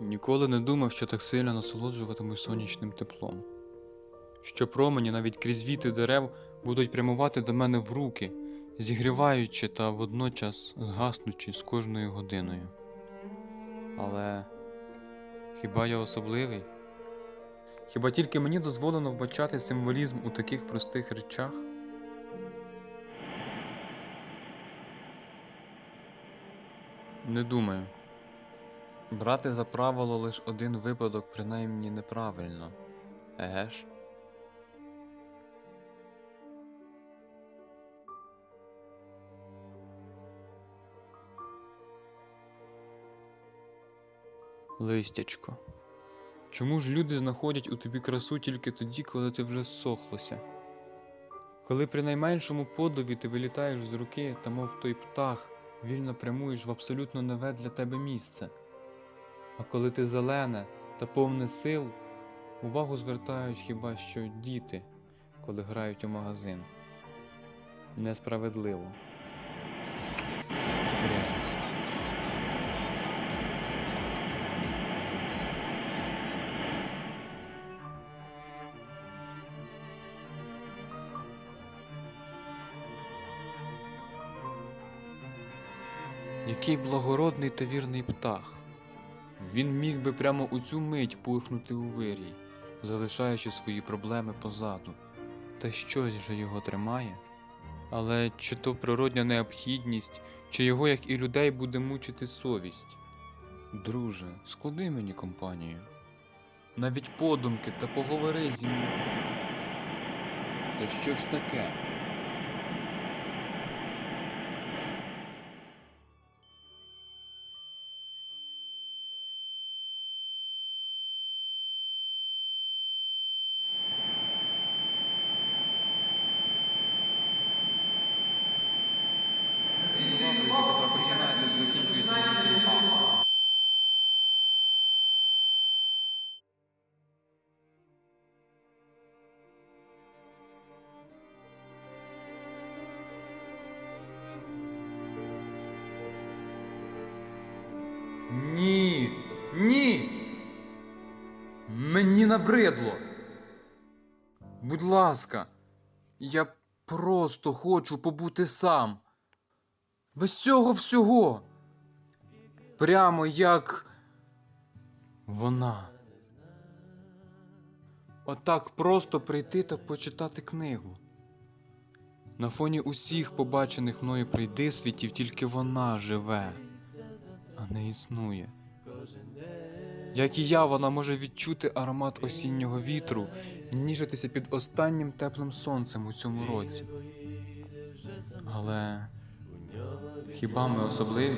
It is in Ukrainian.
Ніколи не думав, що так сильно насолоджуватимусь сонячним теплом. Що промені навіть крізь віти дерев будуть прямувати до мене в руки, зігріваючи та водночас згаснучи з кожною годиною. Але хіба я особливий? Хіба тільки мені дозволено вбачати символізм у таких простих речах? Не думаю. Брати за правило лише один випадок принаймні неправильно. Еге ж? Листячко. Чому ж люди знаходять у тобі красу тільки тоді, коли ти вже зсохлося? Коли при найменшому подові ти вилітаєш з руки та мов той птах, вільно прямуєш в абсолютно нове для тебе місце. А коли ти зелене та повне сил, увагу звертають хіба що діти, коли грають у магазин. Несправедливо. Трясця. Який благородний та вірний птах. Він міг би прямо у цю мить пурхнути у вирій, залишаючи свої проблеми позаду. Та щось же його тримає. Але чи то природня необхідність, чи його, як і людей, буде мучити совість? Друже, склади мені компанію. Навіть подумки та поговори зі мною. Та що ж таке? Мені набридло. Будь ласка, я просто хочу побути сам. Без цього всього. Прямо як вона. Отак просто прийти та почитати книгу. На фоні усіх побачених мною прийдисвітів тільки вона живе, а не існує. Як і я, вона може відчути аромат осіннього вітру і ніжитися під останнім теплим сонцем у цьому році. Але хіба ми особливі?